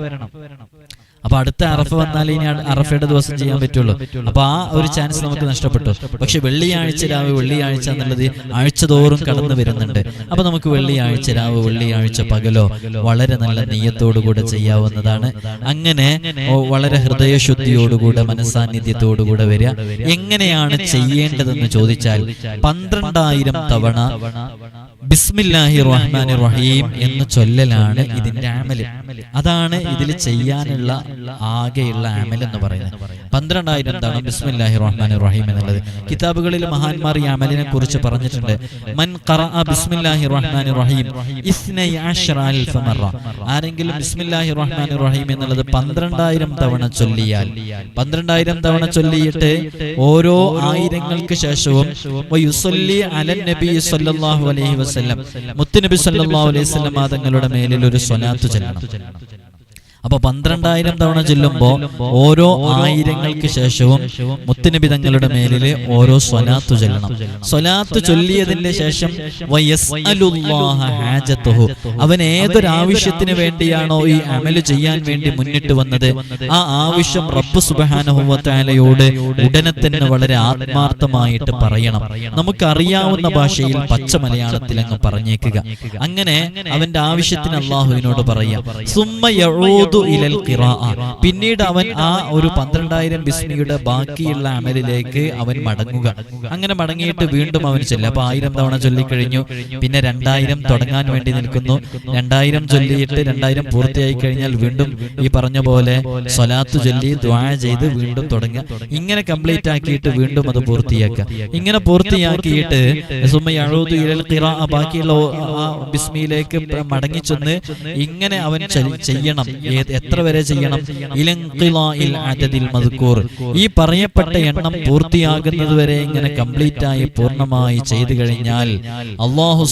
അപ്പൊ അടുത്ത അറഫ വന്നാൽ ഇനി അറഫയുടെ ദിവസം ചെയ്യാൻ പറ്റുള്ളൂ. അപ്പൊ ആ ഒരു ചാൻസ് നമുക്ക് നഷ്ടപ്പെട്ടു. പക്ഷെ വെള്ളിയാഴ്ച രാവ് വെള്ളിയാഴ്ച എന്നുള്ളത് ആഴ്ച തോറും കടന്നു വരുന്നുണ്ട്. അപ്പൊ നമുക്ക് വെള്ളിയാഴ്ച രാവ് വെള്ളിയാഴ്ച പകലോ വളരെ നല്ല നെയ്യത്തോടുകൂടെ ചെയ്യാവുന്നതാണ്. അങ്ങനെ വളരെ ഹൃദയശുദ്ധിയോടുകൂടെ മനസാന്നിധ്യത്തോടുകൂടെ വരിക. എങ്ങനെയാണ് ചെയ്യേണ്ടതെന്ന് ചോദിച്ചാൽ പന്ത്രണ്ടായിരം തവണ ബിസ്മില്ലാഹി റഹ്മാൻ റഹീം എന്ന് ചൊല്ലലാണ് ഇതിന്റെ ആമൽ. അതാണ് ഇതിൽ ചെയ്യാനുള്ള ആകെയുള്ള ആമൽ എന്ന് പറയുന്നത്. പന്ത്രണ്ടായിരം തവണ ബിസ്മില്ലാഹി റഹ്മാൻ റഹീം എന്നുള്ളത് കിതാബുകളിൽ മഹാന്മാർ ഈ അമലിനെ കുറിച്ച് പറഞ്ഞിട്ടുണ്ട്. മൻ ബിസ്മില്ലാഹി റഹ്മാൻ റഹീം ആരെങ്കിലും ബിസ്മില്ലാഹി റഹ്മാൻ റഹീം എന്നുള്ളത് പന്ത്രണ്ടായിരം തവണ ചൊല്ലിയാൽ പന്ത്രണ്ടായിരം തവണ ചൊല്ലിയിട്ട് ഓരോ ആയിരങ്ങൾക്ക് ശേഷവും അലൻ നബി സല്ലല്ലാഹു അലൈഹി വസല്ലം മുത്തുനബി സല്ലല്ലാഹു അലൈഹി വസല്ലം തങ്ങളുടെ മേലിൽ ഒരു സ്വലാത്ത് ചൊല്ലണം. അപ്പൊ പന്ത്രണ്ടായിരം തവണ ചെല്ലുമ്പോ ഓരോ ആയിരങ്ങൾക്ക് ശേഷവും മുത്തുനബി തങ്ങളുടെ മേലിൽ ഓരോ സ്വലാത്തു ചെല്ലണം. സ്വലാത്ത് ചൊല്ലിയതിന്റെ ശേഷം. അവൻ ഏതൊരാവശ്യത്തിന് വേണ്ടിയാണോ ഈ അമൽ ചെയ്യാൻ വേണ്ടി മുന്നിട്ട് വന്നത്? ആ ആവശ്യം റബ്ബ് സുബാനഹുവത്താലയോട് ഉടനെ തന്നെ വളരെ ആത്മാർത്ഥമായിട്ട് പറയണം. നമുക്കറിയാവുന്ന ഭാഷയിൽ പച്ച മലയാളത്തിൽ അങ്ങ് പറഞ്ഞേക്കുക. അങ്ങനെ അവന്റെ ആവശ്യത്തിന് അള്ളാഹുവിനോട് പറയാം. സുമ്മ ഇലൽ. പിന്നീട് അവൻ ആ ഒരു പന്ത്രണ്ടായിരം ബിസ്മിയുടെ ബാക്കിയുള്ള അമലിലേക്ക് അവൻ മടങ്ങുക. അങ്ങനെ മടങ്ങിയിട്ട് വീണ്ടും അവൻ ചൊല്ലും. അപ്പൊ ആയിരം തവണ ചൊല്ലിക്കഴിഞ്ഞു. പിന്നെ രണ്ടായിരം തുടങ്ങാൻ വേണ്ടി നിൽക്കുന്നു. രണ്ടായിരം ചൊല്ലിയിട്ട് രണ്ടായിരം പൂർത്തിയായി കഴിഞ്ഞാൽ വീണ്ടും ഈ പറഞ്ഞ പോലെ സ്വലാത്ത് ചൊല്ലി ദ്വാ ചെയ്ത് വീണ്ടും തുടങ്ങുക. ഇങ്ങനെ കംപ്ലീറ്റ് ആക്കിയിട്ട് വീണ്ടും അത് പൂർത്തിയാക്കുക. ഇങ്ങനെ പൂർത്തിയാക്കിയിട്ട് ബാക്കിയുള്ള ബിസ്മിയിലേക്ക് മടങ്ങിച്ചെന്ന് ഇങ്ങനെ അവൻ ചെയ്യണം. എത്ര വരെ ചെയ്യണം? ഈ പറയപ്പെട്ട എണ്ണം പൂർത്തിയാകുന്നത് വരെ ഇങ്ങനെ കംപ്ലീറ്റ് ആയി പൂർണമായി ചെയ്തു കഴിഞ്ഞാൽ അള്ളാഹു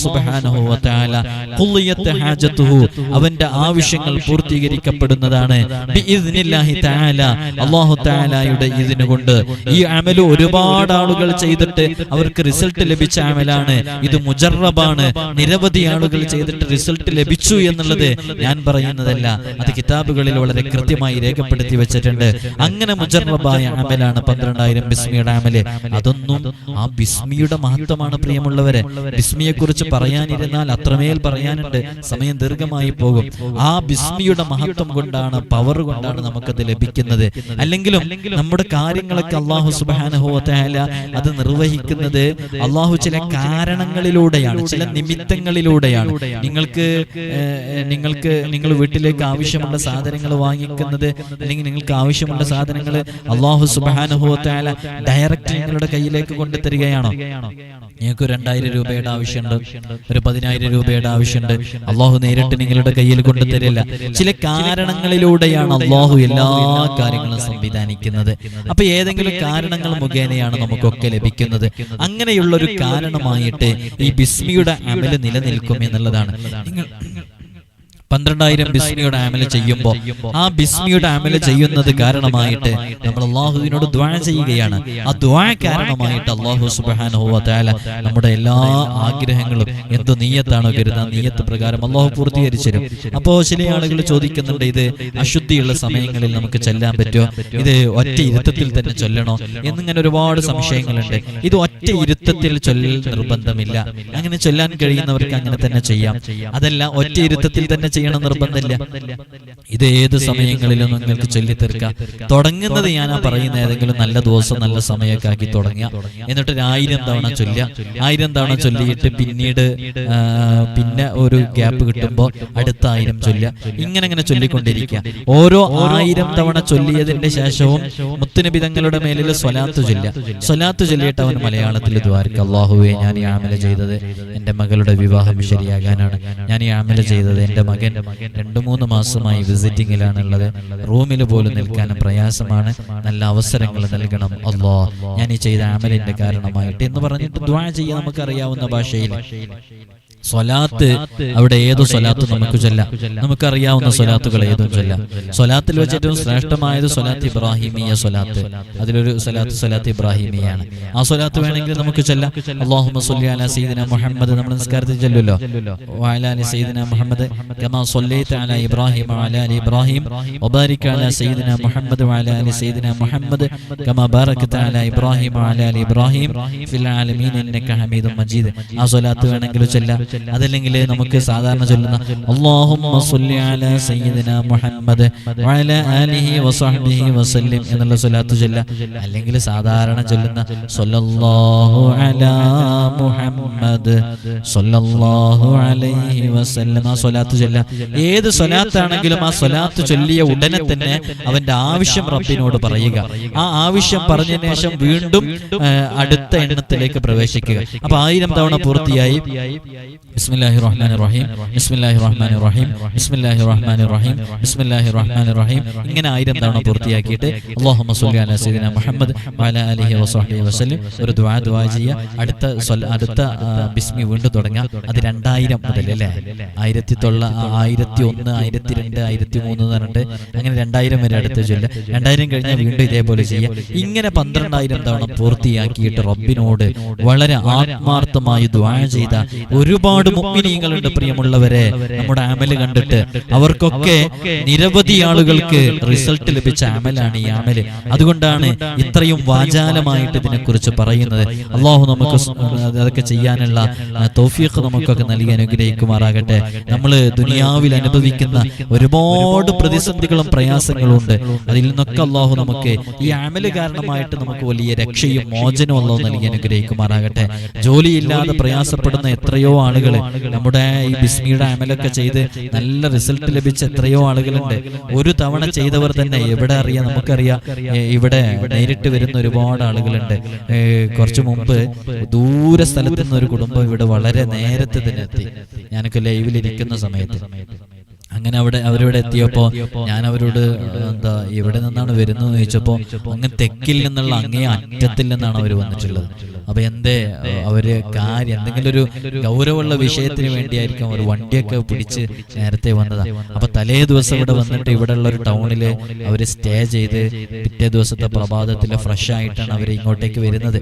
ഹാജത്തുഹു അവന്റെ ആവശ്യങ്ങൾ പൂർത്തീകരിക്കപ്പെടുന്നതാണ്. ബിഇദ്നില്ലാഹി തആല അല്ലാഹു തആലയുടെ ഇതിന് കൊണ്ട്. ഈ അമൽ ഒരുപാട് ആളുകൾ ചെയ്തിട്ട് അവർക്ക് റിസൾട്ട് ലഭിച്ച അമലാണ്. ഇത് മുജറബാണ്. നിരവധി ആളുകൾ ചെയ്തിട്ട് റിസൾട്ട് ലഭിച്ചു എന്നുള്ളത് ഞാൻ പറയുന്നതല്ല. അത് കിതാബുകളിൽ വളരെ കൃത്യമായി രേഖപ്പെടുത്തി വെച്ചിട്ടുണ്ട്. അങ്ങനെ മുജറബായ അമലാണ് പന്ത്രണ്ടായിരം ബിസ്മിയുടെ അമൽ. അതൊന്നും ആ ബിസ്മിയുടെ മഹത്വമാണ് പ്രിയമുള്ളവരെ. ബിസ്മിയെ കുറിച്ച് പറയാനിരുന്നാൽ അത്രമേൽ പറയാനുണ്ട്. സമയം ദീർഘമായി പോകും. ആ ബിസ്മിയുടെ മഹത്വം കൊണ്ടാണ് പവർ കൊണ്ടാണ് നമുക്കത് ലഭിക്കുന്നത്. അല്ലെങ്കിലും നമ്മുടെ കാര്യങ്ങളൊക്കെ അള്ളാഹു സുബാനുഹോല അത് നിർവഹിക്കുന്നത് അള്ളാഹു ചില കാരണങ്ങളിലൂടെയാണ് ചില നിമിത്തങ്ങളിലൂടെയാണ്. നിങ്ങൾക്ക് നിങ്ങൾക്ക് നിങ്ങൾ വീട്ടിലേക്ക് ആവശ്യമുള്ള സാധനങ്ങൾ വാങ്ങിക്കുന്നത് അല്ലെങ്കിൽ നിങ്ങൾക്ക് ആവശ്യമുള്ള സാധനങ്ങൾ അള്ളാഹു സുബാനുഭവത്തായ ഡയറക്റ്റ് നിങ്ങളുടെ കയ്യിലേക്ക് കൊണ്ടു തരികയാണോ നിങ്ങൾക്ക് രണ്ടായിരം രൂപയുടെ ആവശ്യമുണ്ട് ഒരു പതിനായിരം രൂപയുടെ ആവശ്യമുണ്ട്. അള്ളാഹു നേരിട്ട് നിങ്ങളുടെ കയ്യിൽ കൊണ്ടു തരില്ല ചില കാരണങ്ങളിലൂടെയാണ് അള്ളാഹു എല്ലാ കാര്യങ്ങളും സംവിധാനിക്കുന്നത്. അപ്പൊ ഏതെങ്കിലും കാരണങ്ങൾ മുഖേനയാണ് നമുക്കൊക്കെ ലഭിക്കുന്നത്. അങ്ങനെയുള്ള ഒരു കാരണമായിട്ട് ഈ ബിസ്മിയുടെ അമൽ നിലനിൽക്കും എന്നുള്ളതാണ്. നിങ്ങൾ പന്ത്രണ്ടായിരം ബിസ്മിയുടെ ആമല ചെയ്യുമ്പോൾ ആ ബിസ്മിയുടെ ആമല ചെയ്യുന്നത് കാരണമായിട്ട് നമ്മൾ അള്ളാഹുവിനോട് ദ്വാ ചെയ്യുകയാണ്. ആ ദ്വാ കാരണമായിട്ട് അള്ളാഹു സുബാന നമ്മുടെ എല്ലാ ആഗ്രഹങ്ങളും എന്ത് നീയത്താണോ കരുതുക ആ നീയത്ത് പ്രകാരം അള്ളാഹു പൂർത്തീകരിച്ചു തരും അപ്പോ ചില ആളുകൾ ചോദിക്കുന്നുണ്ട് ഇത് അശുദ്ധിയുള്ള സമയങ്ങളിൽ നമുക്ക് ചെല്ലാൻ പറ്റുമോ? ഇത് ഒറ്റ ഇരുത്തത്തിൽ തന്നെ ചൊല്ലണോ? എന്നിങ്ങനെ ഒരുപാട് സംശയങ്ങളുണ്ട്. ഇത് ഒറ്റ ഇരുത്തത്തിൽ ചൊല്ലൽ നിർബന്ധമില്ല. അങ്ങനെ ചൊല്ലാൻ കഴിയുന്നവർക്ക് അങ്ങനെ തന്നെ ചെയ്യാം. അതല്ല ഒറ്റ ഇരുത്തത്തിൽ തന്നെ ചെയ്യണം നിർബന്ധമില്ല. ഇത് ഏത് സമയങ്ങളിലും നിങ്ങൾക്ക് ചൊല്ലിത്തീർക്കാം. തുടങ്ങുന്നത് ഞാൻ ആ പറയുന്ന ഏതെങ്കിലും നല്ല ദിവസം നല്ല സമയമൊക്കെ ആക്കി തുടങ്ങുക. എന്നിട്ട് ഒരു ആയിരം തവണ ചൊല്ലുക. ആയിരം തവണ ചൊല്ലിയിട്ട് പിന്നീട് പിന്നെ ഒരു ഗ്യാപ്പ് കിട്ടുമ്പോൾ അടുത്ത ആയിരം ചൊല്ല ഇങ്ങനെ ഇങ്ങനെ ചൊല്ലിക്കൊണ്ടിരിക്കുക. ഓരോ ആയിരം തവണ ചൊല്ലിയതിന്റെ ശേഷവും മുത്തുനബി തങ്ങളുടെ മേലിൽ സ്വലാത്ത് ചൊല്ല സ്വലാത്ത് ചൊല്ലിയിട്ട് അവൻ മലയാളത്തിൽ ദ്വാരക്ക് അള്ളാഹുവെ ഞാൻ ഈ ആമല ചെയ്തത് എന്റെ മകളുടെ വിവാഹം ശരിയാകാനാണ്. ഞാൻ ഈ ആമല ചെയ്തത് എന്റെ മകൻ രണ്ടു മൂന്ന് മാസമായി വിസിറ്റിങ്ങിലാണുള്ളത്. റൂമിൽ പോലും നിൽക്കാൻ പ്രയാസമാണ്. നല്ല അവസരങ്ങൾ നൽകണം. അല്ലോ ഞാൻ ഈ ചെയ്ത ആമലിന്റെ കാരണമായിട്ട് എന്ന് പറഞ്ഞിട്ട് ദ്വാ ചെയ്യാൻ നമുക്കറിയാവുന്ന ഭാഷയിൽ. സ്വലാത്ത് അവിടെ ഏത് സ്വലാത്ത് നമുക്ക് ചൊല്ലാം. നമുക്കറിയാവുന്ന സ്വലാത്തുകൾ ഏതും ചൊല്ലാം. സ്വലാത്തിൽ വെച്ച് ഏറ്റവും ശ്രേഷ്ഠമായത് സ്വലാത്ത് ഇബ്രാഹിമിയ സ്വലാത്ത്. അതിലൊരു സ്വലാത്ത് സ്വലാത്ത് ഇബ്രാഹിമിയാണ്. ആ സ്വലാത്ത് വേണമെങ്കിൽ നമുക്ക് ചൊല്ലാം. അള്ളാഹുമ സ്വല്ലി അലാ സയ്യിദിന മുഹമ്മദ് നമ്മൾ നിസ്കാരത്തിൽ ചൊല്ലല്ലോ. വഅലാ സീദിന സയ്യിദിന മുഹമ്മദ് കമാ അലാ ഇബ്രാഹിം വഅലാ അലി ഇബ്രാഹിം വബാരിക് അലാ സയ്യിദിന മുഹമ്മദ് വഅലാ അലി സയ്യിദിന മുഹമ്മദ് കമാ ബാരക്ത അലാ ഇബ്രാഹിം വഅലാ അലി ഇബ്രാഹിം ഫിൽ ആലമീൻ. ഇന്നക ഹമീദും മജീദ്. ആ സ്വലാത്ത് വേണമെങ്കിൽ ചൊല്ലാം അതല്ലെങ്കിൽ നമുക്ക് സാധാരണ ചൊല്ലുന്ന അലാ സയ്യിദിന മുഹമ്മദ് വഅല ആലിഹി വസഹ്ബിഹി വസല്ലിം എന്നുള്ള സ്വലാത്ത് ചൊല്ല അല്ലെങ്കിൽ സാധാരണ ചൊല്ലുന്ന അലാ മുഹമ്മദ് അലൈഹി വസല്ലം ആ സ്വലാത്ത് ചൊല്ല ഏത് സ്വലാത്താണെങ്കിലും ആ സ്വലാത്ത് ചൊല്ലിയ ഉടനെ തന്നെ അവന്റെ ആവശ്യം റബ്ബിനോട് പറയുക. ആ ആവശ്യം പറഞ്ഞതിന് ശേഷം വീണ്ടും അടുത്ത എണ്ണത്തിലേക്ക് പ്രവേശിക്കുക. അപ്പൊ ആയിരം തവണ പൂർത്തിയായി. ബിസ്മില്ലാഹി റഹ്മാൻ റഹീം ബിസ്മില്ലാഹി റഹ്മാൻ റഹീം ബിസ്മില്ലാഹി റഹ്മാൻ റഹീം ബിസ്മില്ലാഹി റഹ്മാൻ റഹീം ഇങ്ങനെ ആയിരം തവണ പൂർത്തിയാക്കിയിട്ട് അല്ലാഹുമ്മ സ്വല്ലി അലാ സയ്യിദിന മുഹമ്മദ് വഅലാ ആലിഹി വസഹ്ബിഹി വസല്ലം ഒരു ദുആ ദുആ ചെയ്യുക. അടുത്ത അടുത്ത ബിസ്മി വീണ്ടും തുടങ്ങാം അത് രണ്ടായിരം മുതൽ അല്ലേ? ആയിരത്തി തൊള്ള ആയിരത്തി ഒന്ന് ആയിരത്തി രണ്ട് ആയിരത്തി മൂന്ന് എന്ന് പറഞ്ഞിട്ട് അങ്ങനെ രണ്ടായിരം വരെ അടുത്ത ചൊല്ല രണ്ടായിരം കഴിഞ്ഞാൽ വീണ്ടും ഇതേപോലെ ചെയ്യുക. ഇങ്ങനെ പന്ത്രണ്ടായിരം തവണ പൂർത്തിയാക്കിയിട്ട് റബ്ബിനോട് വളരെ ആത്മാർത്ഥമായി ദ്വാ ചെയ്ത ഒരുപാട് മുഗ്മിനീങ്ങളുണ്ട് പ്രിയമുള്ളവരെ. നമ്മുടെ അമൽ കണ്ടിട്ട് അവർക്കൊക്കെ നിരവധി ആളുകൾക്ക് റിസൾട്ട് ലഭിച്ച അമലാണ് ഈ അമൽ അതുകൊണ്ടാണ് ഇത്രയും വാചാലമായിട്ട് ഇതിനെക്കുറിച്ച് പറയുന്നത്. അള്ളാഹു നമുക്ക് അതൊക്കെ ചെയ്യാനുള്ള തോഫിയൊക്കെ നമുക്കൊക്കെ നൽകി അനുഗ്രഹിക്കുമാറാകട്ടെ. നമ്മൾ ദുനിയാവിൽ അനുഭവിക്കുന്ന ഒരുപാട് പ്രതിസന്ധികളും പ്രയാസങ്ങളും ഉണ്ട് അതിൽ നിന്നൊക്കെ അള്ളാഹു നമുക്ക് ഈ അമൽ കാരണമായിട്ട് നമുക്ക് വലിയ രക്ഷയും മോചനവും അള്ളാഹു നൽകി അനുഗ്രഹിക്കുമാറാകട്ടെ. ജോലിയില്ലാതെ പ്രയാസപ്പെടുന്ന എത്രയോ ആളുകൾ നമ്മുടെ ഈ ബിസ്മിയുടെ അമലൊക്കെ ചെയ്ത് നല്ല റിസൾട്ട് ലഭിച്ച എത്രയോ ആളുകളുണ്ട്. ഒരു തവണ ചെയ്തവർ തന്നെ എവിടെ അറിയാം? നമുക്കറിയാം. ഇവിടെ നേരിട്ട് വരുന്ന ഒരുപാട് ആളുകളുണ്ട്. കുറച്ചു മുമ്പ് ദൂര സ്ഥലത്ത് നിന്ന് ഒരു കുടുംബം ഇവിടെ വളരെ നേരത്തെ തന്നെ എത്തി. ഞാനൊക്കെ ലൈവിൽ ഇരിക്കുന്ന സമയത്ത് അങ്ങനെ അവിടെ അവരിവിടെ എത്തിയപ്പോ ഞാൻ അവരോട് എന്താ ഇവിടെ നിന്നാണ് വരുന്നത് ചോദിച്ചപ്പോ അങ്ങ് തെക്കിൽ നിന്നുള്ള അങ്ങേ അറ്റത്തിൽ നിന്നാണ് അവർ വന്നിട്ടുള്ളത്. അപ്പൊ എന്തേ അവർ കാര്യം എന്തെങ്കിലും ഒരു ഗൗരവമുള്ള വിഷയത്തിന് വേണ്ടിയായിരിക്കും അവർ വണ്ടിയൊക്കെ പിടിച്ച് നേരത്തെ വന്നതാ. അപ്പൊ തലേ ദിവസം ഇവിടെ വന്നിട്ട് ഇവിടെ ഉള്ള ഒരു ടൗണിൽ അവർ സ്റ്റേ ചെയ്ത് പിറ്റേ ദിവസത്തെ പ്രഭാതത്തിൽ ഫ്രഷ് ആയിട്ടാണ് അവർ ഇങ്ങോട്ടേക്ക് വരുന്നത്.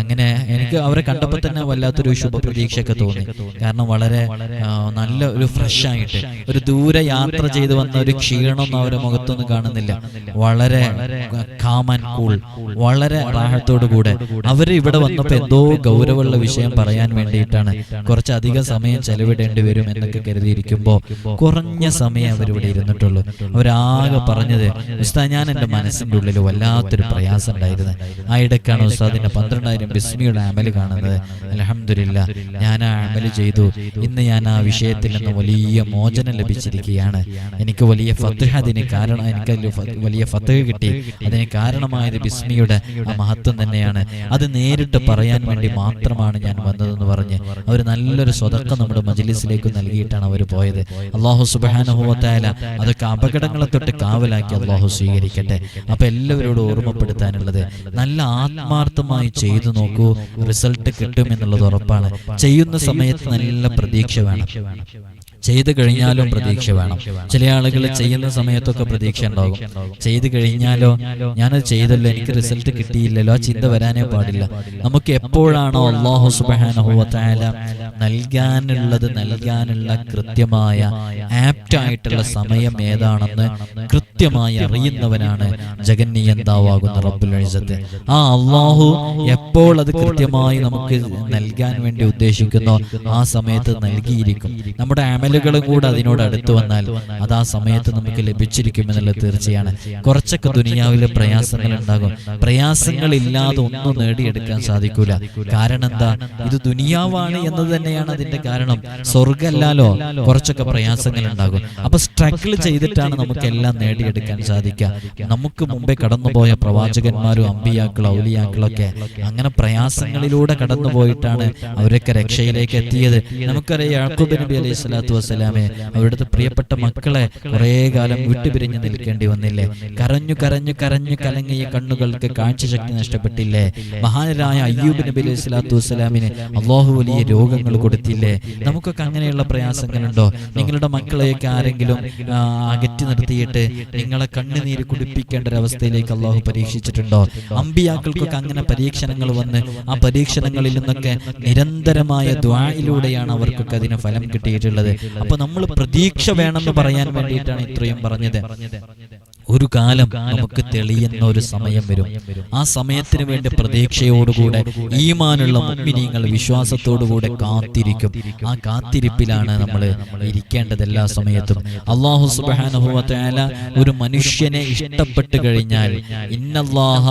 അങ്ങനെ എനിക്ക് അവരെ കണ്ടപ്പോൾ തന്നെ വല്ലാത്തൊരു ശുഭപ്രതീക്ഷയൊക്കെ തോന്നി. കാരണം വളരെ നല്ല ഒരു ഫ്രഷ് ആയിട്ട് ഒരു ദൂരെ യാത്ര ചെയ്തു വന്ന ഒരു ക്ഷീണമൊന്നും അവരുടെ മുഖത്തൊന്നും കാണുന്നില്ല. വളരെ കാമൻ കൂൾ. വളരെ കൂടെ അവർ ഇവിടെ വന്നപ്പോൾ എന്തോ ഗൗരവമുള്ള വിഷയം പറയാൻ വേണ്ടിയിട്ടാണ്. കുറച്ചധികം സമയം ചെലവിടേണ്ടി വരും എന്നൊക്കെ കരുതിയിരിക്കുമ്പോൾ കുറഞ്ഞ സമയം അവരിവിടെ ഇരുന്നിട്ടുള്ളൂ. അവരാകെ പറഞ്ഞത് ഉസ്താ ഞാൻ എന്റെ മനസ്സിന്റെ ഉള്ളിൽ വല്ലാത്തൊരു പ്രയാസം ഉണ്ടായിരുന്നു. ആ ഇടയ്ക്കാണ് ഉസ്താദിന്റെ പന്ത്രണ്ടായിരം ബിസ്മിയുടെ അമൽ കാണുന്നത്. അലഹമില്ല ഞാൻ ആ അമൽ ചെയ്തു. ഇന്ന് ഞാൻ ആ വിഷയത്തിൽ നിന്ന് വലിയ മോചനം ലഭിച്ചിരിക്കുകയാണ്. എനിക്ക് വലിയ ഫത്ത് അതിന് കാരണം എനിക്ക് വലിയ ഫത്ത് കിട്ടി. അതിന് കാരണമായത് ബിസ്മിയുടെ ആ മഹത്വം തന്നെയാണ്. അത് നേരിട്ട് പറയാൻ വേണ്ടി മാത്രമാണ് ഞാൻ വന്നതെന്ന് പറഞ്ഞ് അവർ നല്ലൊരു സ്വതക്കം നമ്മുടെ മജ്ലിസിലേക്ക് നൽകിയിട്ടാണ് അവർ പോയത്. അള്ളാഹു സുബാനുഭവത്തായാല അതൊക്കെ അപകടങ്ങളെ തൊട്ട് കാവലാക്കി അള്ളാഹു സ്വീകരിക്കട്ടെ. അപ്പൊ എല്ലാവരോടും ഓർമ്മപ്പെടുത്താനുള്ളത് നല്ല ആത്മാർത്ഥമായി ചെയ്തു നോക്കൂ റിസൾട്ട് കിട്ടും എന്നുള്ളത് ഉറപ്പാണ്. ചെയ്യുന്ന സമയത്ത് നല്ല പ്രതീക്ഷ വേണം. ചെയ്തു കഴിഞ്ഞാലോ പ്രതീക്ഷ വേണം. ചില ആളുകൾ ചെയ്യുന്ന സമയത്തൊക്കെ പ്രതീക്ഷ ഉണ്ടാകും. ചെയ്തു കഴിഞ്ഞാലോ ഞാനത് ചെയ്തല്ലോ എനിക്ക് റിസൾട്ട് കിട്ടിയില്ലല്ലോ ആ ചിന്ത വരാനേ പാടില്ല. നമുക്ക് എപ്പോഴാണോ അള്ളാഹു സുബാനഹുല നൽകാനുള്ളത് നൽകാനുള്ള കൃത്യമായ ആപ്റ്റ് ആയിട്ടുള്ള സമയം ഏതാണെന്ന് കൃത്യമായി അറിയുന്നവനാണ് ജഗന്നിയന്താവാകുന്ന റബ്ബുൽ അഴിസത്ത് ആ അള്ളാഹു എപ്പോൾ അത് കൃത്യമായി നമുക്ക് നൽകാൻ വേണ്ടി ഉദ്ദേശിക്കുന്നോ ആ സമയത്ത് നൽകിയിരിക്കും. നമ്മുടെ അമലുകളും കൂടെ അതിനോട് അടുത്തു വന്നാൽ അത് ആ സമയത്ത് നമുക്ക് ലഭിച്ചിരിക്കുമെന്നുള്ള തീർച്ചയാണ്. കുറച്ചൊക്കെ ദുനിയാവിലെ പ്രയാസങ്ങൾ ഉണ്ടാകും. പ്രയാസങ്ങൾ ഇല്ലാതെ ഒന്നും നേടിയെടുക്കാൻ സാധിക്കൂല. കാരണം എന്താ? ഇത് ദുനിയാവാണ് എന്ന് തന്നെയാണ് അതിന്റെ കാരണം. സ്വർഗല്ലാലോ കുറച്ചൊക്കെ പ്രയാസങ്ങൾ ഉണ്ടാകും. അപ്പൊ സ്ട്രഗിൾ ചെയ്തിട്ടാണ് നമുക്ക് എല്ലാം നേടിയെടുക്കാൻ സാധിക്കുക. നമുക്ക് മുമ്പേ കടന്നുപോയ പ്രവാചകന്മാരും അമ്പിയാക്കളും ഔലിയാക്കളൊക്കെ അങ്ങനെ പ്രയാസങ്ങളിലൂടെ കടന്നുപോയിട്ടാണ് അവരൊക്കെ രക്ഷയിലേക്ക് എത്തിയത്. നമുക്കറിയാം യാക്കൂബ് നബി അലൈഹി സ്വലാത്തു വസ്സലാമെ അവരുടെ പ്രിയപ്പെട്ട മക്കളെ കുറേ കാലം വിട്ടുപിരിഞ്ഞു നിൽക്കേണ്ടി വന്നില്ലേ? കരഞ്ഞു കരഞ്ഞു കരഞ്ഞു കലങ്ങിയ കണ്ണുകൾക്ക് കാഴ്ചശക്തി നഷ്ടപ്പെട്ടില്ലേ? മഹാനരായ അയ്യൂബ് നബി അലൈഹി സ്വലാത്തു വസ്സലാമിന് അള്ളാഹു വലിയ രോഗങ്ങൾ കൊടുത്തില്ലേ? നമുക്കൊക്കെ അങ്ങനെയുള്ള പ്രയാസങ്ങളുണ്ടോ? നിങ്ങളുടെ മക്കളെയൊക്കെ ആരെങ്കിലും അകറ്റി നിർത്തിയിട്ട് നിങ്ങളെ കണ്ണുനീര് കുടിപ്പിക്കേണ്ട ഒരവസ്ഥയിലേക്ക് അള്ളാഹു പരീക്ഷിച്ചിട്ടുണ്ടോ? അമ്പിയാക്കൾക്കൊക്കെ അങ്ങനെ പരീക്ഷണങ്ങൾ വന്ന് ആ പരീക്ഷണങ്ങളിൽ നിന്നൊക്കെ നിരന്തരമായ ദ്വായിലൂടെയാണ് അവർക്കൊക്കെ അതിന് ഫലം കിട്ടിയിട്ടുള്ളത്. അപ്പൊ നമ്മൾ പ്രതീക്ഷ വേണമെന്ന് പറയാൻ വേണ്ടിയിട്ടാണ് ഇത്രയും പറഞ്ഞത്. ഒരു കാലം നമുക്ക് തെളിയുന്ന ഒരു സമയം വരും. ആ സമയത്തിന് വേണ്ടി പ്രതീക്ഷയോടുകൂടെ ഈമാനുള്ള മുഗ്മിനീങ്ങൾ വിശ്വാസത്തോടുകൂടെ കാത്തിരിക്കും. ആ കാത്തിരിപ്പിലാണ് നമ്മൾ ഇരിക്കേണ്ടത് എല്ലാ സമയത്തും. അള്ളാഹു സുബാനുഭവത്തേല ഒരു മനുഷ്യനെ ഇഷ്ടപ്പെട്ട് കഴിഞ്ഞാൽ ഇന്നല്ലാഹ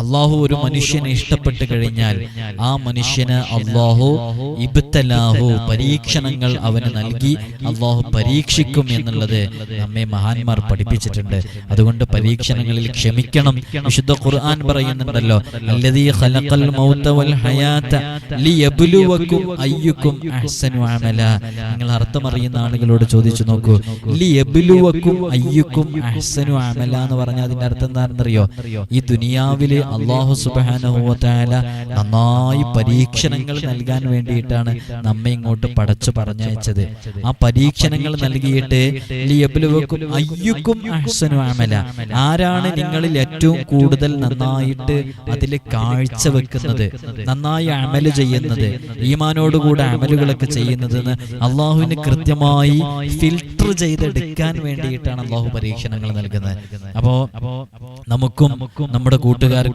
അള്ളാഹു ഒരു മനുഷ്യനെ ഇഷ്ടപ്പെട്ടു കഴിഞ്ഞാൽ ആ മനുഷ്യന് അള്ളാഹു ഇബ്തലാഹു പരീക്ഷണങ്ങൾ അവന് നൽകി അള്ളാഹു പരീക്ഷിക്കും എന്നുള്ളത് നമ്മെ മഹാന്മാർ പഠിപ്പിച്ചിട്ടുണ്ട്. അതുകൊണ്ട് പരീക്ഷണങ്ങളിൽ ക്ഷമിക്കണം. വിശുദ്ധ ഖുർആൻ പറയുന്നുണ്ടല്ലോ അല്ലദീ ഖലഖൽ മൗത വൽ ഹയാത ലിയബ്ലുവക്കും അയ്യുക്കും അഹ്സനു അമല. നിങ്ങൾ അർത്ഥം അറിയുന്ന ആളുകളോട് ചോദിച്ചു നോക്കൂ. ലിയബ്ലുവക്കും അയ്യുക്കും അഹ്സനു അമല എന്ന് പറഞ്ഞാൽ അതിന്റെ അർത്ഥം എന്താണെന്നറിയോ? ഈ ദുനിയാവിലെ അള്ളാഹു സുബാനുഭവത്തായ നന്നായി പരീക്ഷണങ്ങൾ നൽകാൻ വേണ്ടിയിട്ടാണ് നമ്മെ ഇങ്ങോട്ട് പടച്ചു പറഞ്ഞയച്ചത്. ആ പരീക്ഷണങ്ങൾ നൽകിയിട്ട് അയ്യുക്കും അഹ്സനു ആരാണ് നിങ്ങളിൽ ഏറ്റവും കൂടുതൽ നന്നായിട്ട് അതിൽ കാഴ്ച വെക്കുന്നത്? നന്നായി അമൽ ചെയ്യുന്നത് ഈമാനോടുകൂടെ അമലുകളൊക്കെ ചെയ്യുന്നതെന്ന് അള്ളാഹുവിന് കൃത്യമായി ഫിൽട്ടർ ചെയ്തെടുക്കാൻ വേണ്ടിയിട്ടാണ് അള്ളാഹു പരീക്ഷണങ്ങൾ നൽകുന്നത്. അപ്പോ നമുക്കും നമ്മുടെ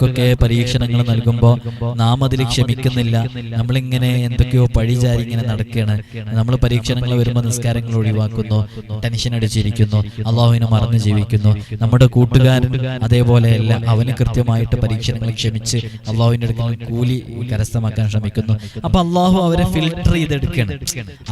കൂട്ടുകാർക്കൊക്കെ പരീക്ഷണങ്ങൾ നൽകുമ്പോൾ നാം അതിൽ ക്ഷമിക്കുന്നില്ല. നമ്മളിങ്ങനെ എന്തൊക്കെയോ പഴിചാരി ഇങ്ങനെ നടക്കുകയാണ് നമ്മൾ പരീക്ഷണങ്ങൾ വരുമ്പോൾ നിസ്കാരങ്ങൾ ഒഴിവാക്കുന്നു ടെൻഷൻ അടിച്ചിരിക്കുന്നു അള്ളാഹുവിനെ മറന്നു ജീവിക്കുന്നു. നമ്മുടെ കൂട്ടുകാരൻ അതേപോലെയല്ല അവന് കൃത്യമായിട്ട് പരീക്ഷണങ്ങൾ ക്ഷമിച്ച് അള്ളാഹുവിന്റെ അടുക്കൽ കൂലി കരസ്ഥമാക്കാൻ ശ്രമിക്കുന്നു. അപ്പൊ അള്ളാഹു അവരെ ഫിൽട്ടർ ചെയ്തെടുക്കണം.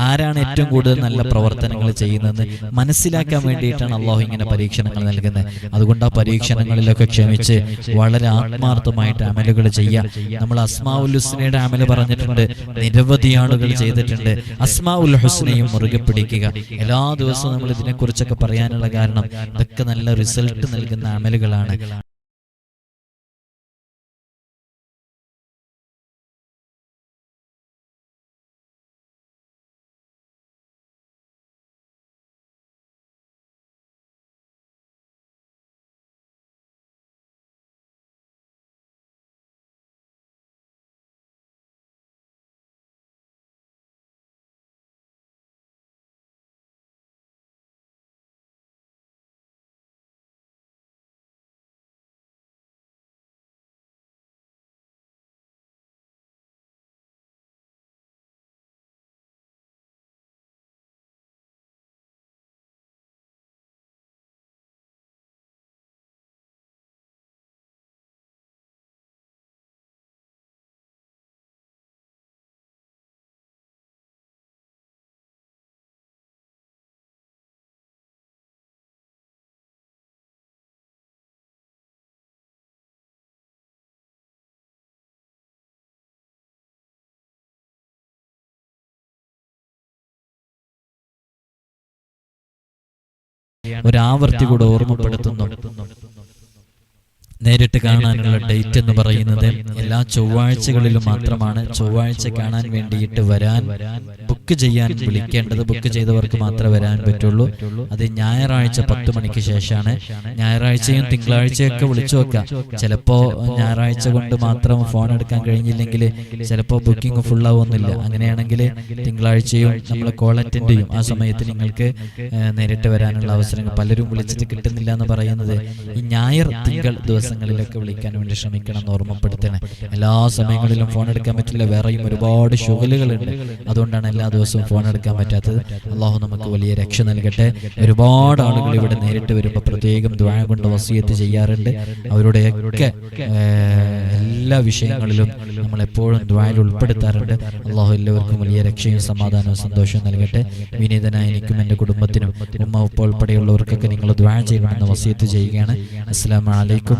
ആരാണ് ഏറ്റവും കൂടുതൽ നല്ല പ്രവർത്തനങ്ങൾ ചെയ്യുന്നതെന്ന് മനസ്സിലാക്കാൻ വേണ്ടിയിട്ടാണ് അള്ളാഹു ഇങ്ങനെ പരീക്ഷണങ്ങൾ നൽകുന്നത്. അതുകൊണ്ട് ആ പരീക്ഷണങ്ങളിലൊക്കെ ക്ഷമിച്ച് വളരെ ആത്മാർത്ഥമായിട്ട് അമലുകൾ ചെയ്യാം നമ്മൾ അസ്മാഉൽ ഹുസ്നയുടെ അമൽ പറഞ്ഞിട്ടുണ്ട്. നിരവധി ആളുകൾ ചെയ്തിട്ടുണ്ട്. അസ്മാഉൽ ഹുസ്നയും മുറുകെ പിടിക്കുക. എല്ലാ ദിവസവും നമ്മൾ ഇതിനെക്കുറിച്ചൊക്കെ പറയാനുള്ള കാരണം ഇതൊക്കെ നല്ല റിസൾട്ട് നൽകുന്ന അമലുകളാണ്. ഒരാവർത്തി കൂടെ ഓർമ്മപ്പെടുത്തുന്നു. നേരിട്ട് കാണാനുള്ള ഡേറ്റ് എന്ന് പറയുന്നത് എല്ലാ ചൊവ്വാഴ്ചകളിലും മാത്രമാണ് ചൊവ്വാഴ്ച കാണാൻ വേണ്ടിയിട്ട് വരാൻ ബുക്ക് ചെയ്യാൻ വിളിക്കേണ്ടത് ബുക്ക് ചെയ്തവർക്ക് മാത്രമേ വരാൻ പറ്റുള്ളൂ. അത് ഞായറാഴ്ച പത്ത് മണിക്ക് ശേഷമാണ്. ഞായറാഴ്ചയും തിങ്കളാഴ്ചയൊക്കെ വിളിച്ചു വെക്കാം ചിലപ്പോ ഞായറാഴ്ച കൊണ്ട് മാത്രം ഫോൺ എടുക്കാൻ കഴിഞ്ഞില്ലെങ്കിൽ ചിലപ്പോ ബുക്കിംഗ് ഫുൾ ആവുന്നില്ല. അങ്ങനെയാണെങ്കിൽ തിങ്കളാഴ്ചയും നമ്മൾ കോൾ അറ്റൻഡ് ചെയ്യും. ആ സമയത്ത് നിങ്ങൾക്ക് നേരിട്ട് വരാനുള്ള അവസരങ്ങൾ പലരും വിളിച്ചിട്ട് കിട്ടുന്നില്ല എന്ന് പറയുന്നത് ഈ ഞായർ തിങ്കൾ ദിവസങ്ങളിലൊക്കെ വിളിക്കാൻ വേണ്ടി ശ്രമിക്കണം എന്ന് ഓർമ്മപ്പെടുത്തണേ. എല്ലാ സമയങ്ങളിലും ഫോൺ എടുക്കാൻ പറ്റില്ല. വേറെയും ഒരുപാട് ശുഗലുകളുണ്ട്. അതുകൊണ്ടാണ് എല്ലാ ദിവസവും ഫോൺ എടുക്കാൻ പറ്റാത്തത്. അള്ളാഹു നമുക്ക് വലിയ രക്ഷ നൽകട്ടെ. ഒരുപാട് ആളുകൾ ഇവിടെ നേരിട്ട് വരുമ്പോൾ പ്രത്യേകം ദ്വാര കൊണ്ട് വസീയത്ത് ചെയ്യാറുണ്ട്. അവരുടെയൊക്കെ എല്ലാ വിഷയങ്ങളിലും നമ്മൾ എപ്പോഴും ദ്വായിൽ ഉൾപ്പെടുത്താറുണ്ട്. അള്ളാഹു എല്ലാവർക്കും വലിയ രക്ഷയും സമാധാനവും സന്തോഷവും നൽകട്ടെ. വിനീതനായ എനിക്കും എന്റെ കുടുംബത്തിനും ഉമ്മ ഉപ്പ ഉൾപ്പെടെയുള്ളവർക്കൊക്കെ നിങ്ങൾ ദ്വാഴ ചെയ്യണമെന്ന് വസീയത്ത് ചെയ്യുകയാണ്. അസ്സാം വലൈക്കും